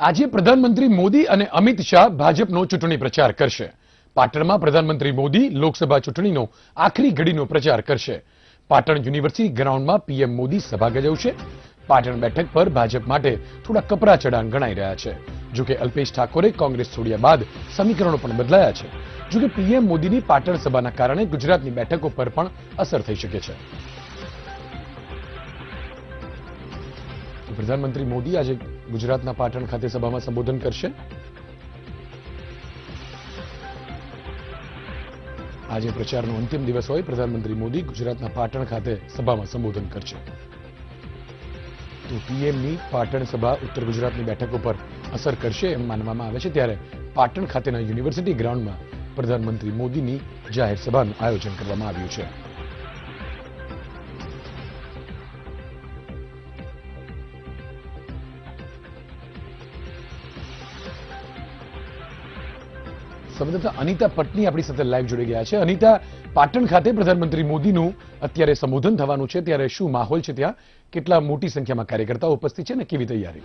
આજે પ્રધાનમંત્રી મોદી અને અમિત શાહ ભાજપનો ચૂંટણી પ્રચાર કરશે. પાટણમાં પ્રધાનમંત્રી મોદી લોકસભા ચૂંટણીનો આખરી ઘડીનો પ્રચાર કરશે. પાટણ યુનિવર્સિટી ગ્રાઉન્ડમાં પીએમ મોદી સભા ગજવશે પાટણ બેઠક પર ભાજપ માટે થોડા કપરા ચડાણ ગણાઈ રહ્યા છે. જોકે અલ્પેશ ઠાકોરે કોંગ્રેસ છોડ્યા બાદ સમીકરણો પણ બદલાયા છે. જોકે પીએમ મોદીની પાટણ સભાના કારણે ગુજરાતની બેઠકો પર પણ અસર થઈ શકે છે. પ્રધાનમંત્રી મોદી આજે ગુજરાતના પાટણ ખાતે સભામાં સંબોધન કરશે. આજે પ્રચારનો અંતિમ દિવસ હોય, પ્રધાનમંત્રી મોદી ગુજરાતના પાટણ ખાતે સભામાં સંબોધન કરશે. તો પીએમની પાટણ સભા ઉત્તર ગુજરાતની બેઠક ઉપર અસર કરશે એમ માનવામાં આવે છે. ત્યારે પાટણ ખાતેના યુનિવર્સિટી ગ્રાઉન્ડમાં પ્રધાનમંત્રી મોદીની જાહેર સભાનું આયોજન કરવામાં આવ્યું છે. સંવાદદાતા અનિતા પટની આપણી સાથે લાઈવ જોડી ગયા છે. અનિતા, પાટણ ખાતે પ્રધાનમંત્રી મોદીનું અત્યારે સંબોધન થવાનું છે. ત્યારે શું માહોલ છે ત્યાં? કેટલા મોટી સંખ્યામાં કાર્યકર્તાઓ ઉપસ્થિત છે ને કેવી તૈયારી?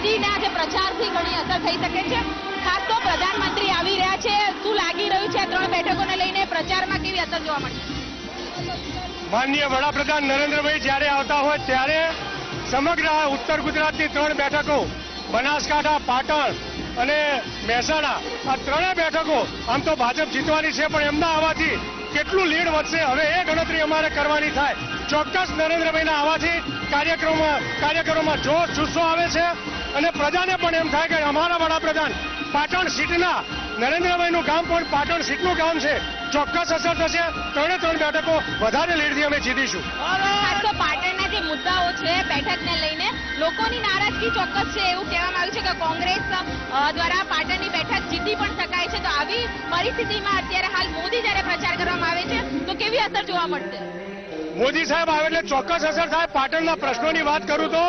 મોદીના જે પ્રચારથી ઘણી અસર થઈ શકે છે. ખાસ તો પ્રધાનમંત્રી આવી રહ્યા છે. શું લાગી રહ્યું છે ત્રણ બેઠકોને લઈને પ્રચારમાં કેવી અસર જોવા મળશે માનનીય વડાપ્રધાન નરેન્દ્રભાઈ જ્યારે આવતા હોય ત્યારે સમગ્ર ઉત્તર ગુજરાતની ત્રણ બેઠકો, બનાસકાંઠા, પાટણ અને મહેસાણા, આ ત્રણેય બેઠકો, આમ તો ભાજપ જીતવાની છે, પણ એમના આવવાથી કેટલું લીડ વધશે? હવે એ ગણતરી અમારે કરવાની થાય. ચોક્કસ નરેન્દ્રભાઈના આવવાથી કાર્યક્રમમાં કાર્યકરોમાં જોશ જુસ્સો આવે છે. અને પ્રજાને પણ એમ થાય કે અમારા વડાપ્રધાન પાટણ સીટના નરેન્દ્રભાઈનું ગામ પણ પાટણ સીટનું ગામ છે. ચોક્કસ અસર થશે. ત્રણે ત્રણ બેઠકો વધારે લીડથી અમે જીતીશું. પાટણના જે મુદ્દાઓ છે બેઠકને લઈને લોકોની નારાજગી ચોક્કસ છે એવું કહેવામાં આવ્યું છે કે કોંગ્રેસ દ્વારા પાટણની બેઠક જીતી પણ શકાય છે. તો આવી પરિસ્થિતિમાં અત્યારે હાલ મોદી જ્યારે પ્રચાર કરવામાં આવે છે તો કેવી અસર જોવા મળશે? મોદી સાહેબ આવે એટલે ચોક્કસ અસર થાય. પાટણના પ્રશ્નોની વાત કરું તો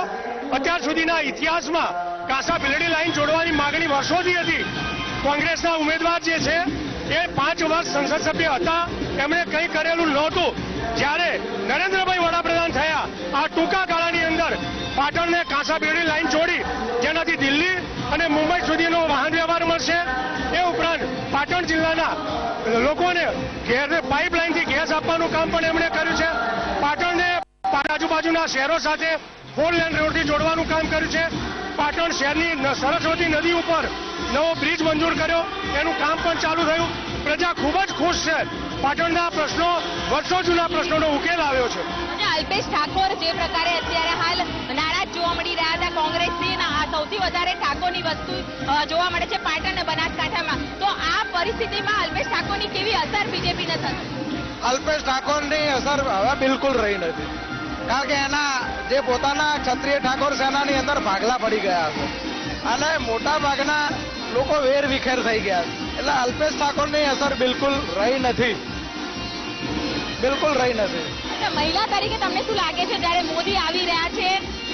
અત્યાર સુધીના ઇતિહાસમાં કાસા ભીલડી લાઈન જોડવાની માગણી વર્ષોથી હતી. કોંગ્રેસના ઉમેદવાર જે છે, એ પાંચ વર્ષ સંસદ સભ્ય હતા. એમણે કંઈ કરેલું નહોતું. જ્યારે નરેન્દ્રભાઈ વડાપ્રધાન થયા, આ ટૂંકા ગાળાની અંદર પાટણને કાસા બેડી લાઈન જોડી, જેનાથી દિલ્હી અને મુંબઈ સુધીનો વાહન વ્યવહાર મળશે. એ ઉપરાંત પાટણ જિલ્લાના લોકોને ઘેરને પાઇપલાઇનથી ગેસ આપવાનું કામ પણ એમણે કર્યું છે. પાટણને આજુબાજુના શહેરો સાથે ફોર લેન રોડથી જોડવાનું કામ કર્યું છે. પાટણ શહેરની સરસ્વતી નદી ઉપર નવો બ્રિજ મંજૂર કર્યો. એનું કામ પણ ચાલુ થયું. પ્રજા ખૂબ જ ખુશ છે. પાટણના પ્રશ્નો વર્ષો જૂના પ્રશ્નોનો ઉકેલ આવ્યો છે. અને અલ્પેશ ઠાકોર જે પ્રકારે અત્યારે હાલ નારાજ જોવા મળી રહ્યા હતા કોંગ્રેસથી આ સૌથી વધારે ઠાકોરની વસ્તુ જોવા મળે છે પાટણ અને બનાસકાંઠામાં. તો આ પરિસ્થિતિમાં અલ્પેશ ઠાકોરની કેવી અસર બીજેપીને થશે? અલ્પેશ ઠાકોરની અસર હવે બિલકુલ રહી નથી. કારણ કે એના જે પોતાના ક્ષત્રિય ઠાકોર સેનાની અંદર ભાગલા પડી ગયા છે. અને મોટા ભાગના લોકો વેર વિખેર થઈ ગયા એટલે અલ્પેશ ઠાકોરની અસર બિલકુલ રહી નથી. બિલકુલ રહી નથી. મહિલા તરીકે તમને શું લાગે છે? જ્યારે મોદી આવી રહ્યા છે,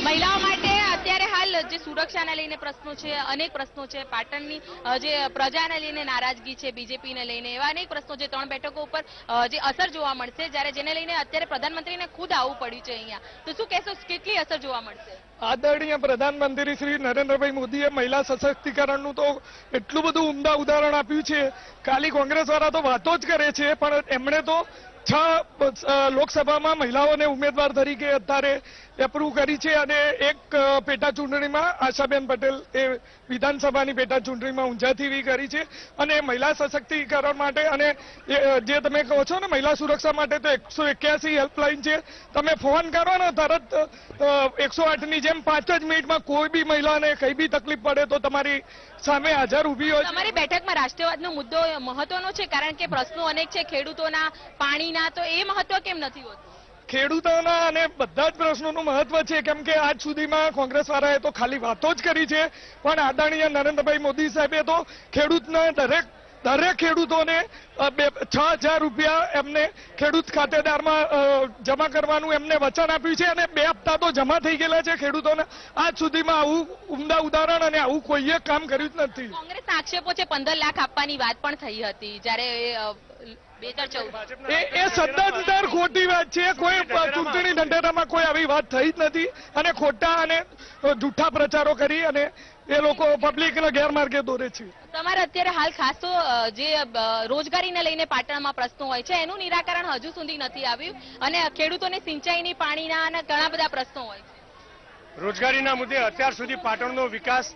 મહિલાઓ માટે અત્યારે હાલ જે સુરક્ષાને લઈને પ્રશ્નો છે, અનેક પ્રશ્નો છે. પાટણની જે પ્રજાને લઈને નારાજગી છે, બીજેપીને લઈને, એવા અનેક પ્રશ્નો છે. ત્રણ બેઠકો ઉપર જે અસર જોવા મળશે. જ્યારે જેને લઈને અત્યારે પ્રધાનમંત્રીને ખુદ આવવું પડ્યું છે અહીંયા. તો શું કહેશો, કેટલી અસર જોવા મળશે? આદરણીય પ્રધાનમંત્રી શ્રી નરેન્દ્રભાઈ મોદીએ મહિલા સશક્તિકરણનું તો એટલું બધું ઉમદા ઉદાહરણ આપ્યું છે. ખાલી કોંગ્રેસ વાળા તો વાતો જ કરે છે, પણ એમણે તો છ લોકસભામાં મહિલાઓને ઉમેદવાર તરીકે અત્યારે એપ્રુવ કરી છે અને એક પેટા ચૂંટણીમાં આશાબેન પટેલ એ વિધાનસભાની પેટા ચૂંટણીમાં ઊંઝાથી કરી છે અને મહિલા સશક્તિકરણ માટે અને જે તમે કહો છો ને મહિલા સુરક્ષા માટે તો એકસો એક્યાસી હેલ્પલાઇન છે. તમે ફોન કરો ને તરત એકસો આઠની જેમ પાંચ જ મિનિટમાં કોઈ બી મહિલાને કઈ બી તકલીફ પડે તો તમારી સામે હાજર ઊભી હોય તમારી બેઠકમાં રાષ્ટ્રવાદનો મુદ્દો મહત્વનો છે કારણ કે પ્રશ્નો અનેક છે. ખેડૂતોના પાણીના તો એ મહત્વ કેમ નથી હોતું? ખેડૂતોના અને બધા જ પ્રશ્નોનું મહત્વ છે. કેમ કે આજ સુધીમાં કોંગ્રેસ વાળાએ તો ખાલી વાતો જ કરી છે. પણ આદરણીય નરેન્દ્રભાઈ મોદી સાહેબે તો ખેડૂતના દરેક દરેક ખેડૂતોને છ હજાર રૂપિયા એમને ખેડૂત ખાતેદારમાં જમા કરવાનું એમને વચન આપ્યું છે અને બે હપ્તા તો જમા થઈ ગયેલા છે ખેડૂતોને. આજ સુધીમાં આવું ઉમદા ઉદાહરણ અને આવું કોઈએ કામ કર્યું જ નથી. કોંગ્રેસ આક્ષેપો છે પંદર લાખ આપવાની વાત પણ થઈ હતી. જ્યારે એ ને સદંતર ખોટી વાત છે. કોઈ ચૂંટણી ઢંઢેરામાં કોઈ આવી વાત થઈ જ નથી. અને ખોટા અને જૂઠા પ્રચારો કરી અને એ લોકો પબ્લિકને ગેરમાર્ગે દોરે છે. તમારે અત્યારે હાલ ખાસ તો જે રોજગારીને લઈને પાટણમાં પ્રશ્નો હોય છે એનું નિરાકરણ હજુ સુધી નથી આવ્યું. અને ખેડૂતોને સિંચાઈની પાણીના અને ઘણા બધા પ્રશ્નો હોય છે. રોજગારીના મુદ્દે અત્યાર સુધી પાટણનો વિકાસ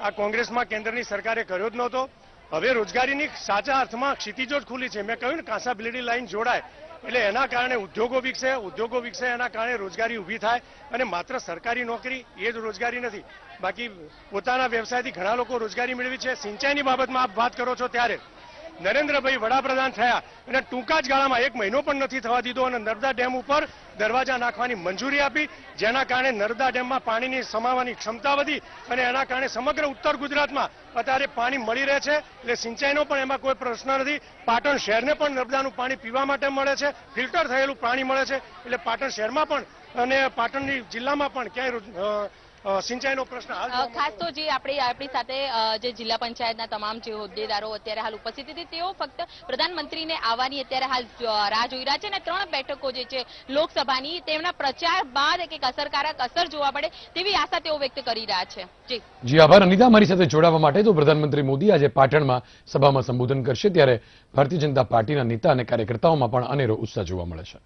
આ કોંગ્રેસમાં કેન્દ્રની સરકારે કર્યો જ નહોતો. હવે રોજગારીની સાચા અર્થમાં ક્ષિતિજો જ ખુલી છે. મેં કહ્યું ને, કાંસા લાઇન જોડાય. એટલે એના કારણે ઉદ્યોગો વિકસે ઉદ્યોગો વિકસે, એના કારણે રોજગારી ઊભી થાય અને માત્ર સરકારી નોકરી એ જ રોજગારી નથી. બાકી પોતાના વ્યવસાયથી ઘણા લોકો રોજગારી મેળવી છે. સિંચાઈની બાબતમાં આપ વાત કરો છો ત્યારે નરેન્દ્રભાઈ વડાપ્રધાન થયા અને ટૂંકા જ ગાળામાં એક મહિનો પણ નથી થવા દીધો અને નર્મદા ડેમ ઉપર દરવાજા નાખવાની મંજૂરી આપી, જેના કારણે નર્મદા ડેમમાં પાણીની સમાવાની ક્ષમતા વધી અને એના કારણે સમગ્ર ઉત્તર ગુજરાતમાં અત્યારે પાણી મળી રહે છે. એટલે સિંચાઈનો પણ એમાં કોઈ પ્રશ્ન નથી. પાટણ શહેરને પણ નર્મદાનું પાણી પીવા માટે મળે છે. ફિલ્ટર થયેલું પાણી મળે છે. એટલે પાટણ શહેરમાં પણ અને પાટણની જિલ્લામાં પણ ક્યાંય સિંચાઈનો પ્રશ્ન હાલ ખાસ તો જે આપણી આપણી સાથે જે જિલ્લા પંચાયતના તમામ જે હોદ્દેદારો અત્યારે હાલ ઉપસ્થિત હતી તેઓ ફક્ત પ્રધાનમંત્રીને આવવાની અત્યારે હાલ રાહ જોઈ રહ્યા છે અને ત્રણ બેઠકો જે છે લોકસભાની તેમના પ્રચાર બાદ એક અસરકારક અસર જોવા મળે તેવી આશા તેઓ વ્યક્ત કરી રહ્યા છે. જી. જી આભાર. અનિતા મારી સાથે જોડાવા માટે તો પ્રધાનમંત્રી મોદી આજે પાટણમાં સભામાં સંબોધન કરશે ત્યારે ભારતીય જનતા પાર્ટીના નેતા અને કાર્યકર્તાઓમાં પણ અનેરો ઉત્સાહ જોવા મળે છે.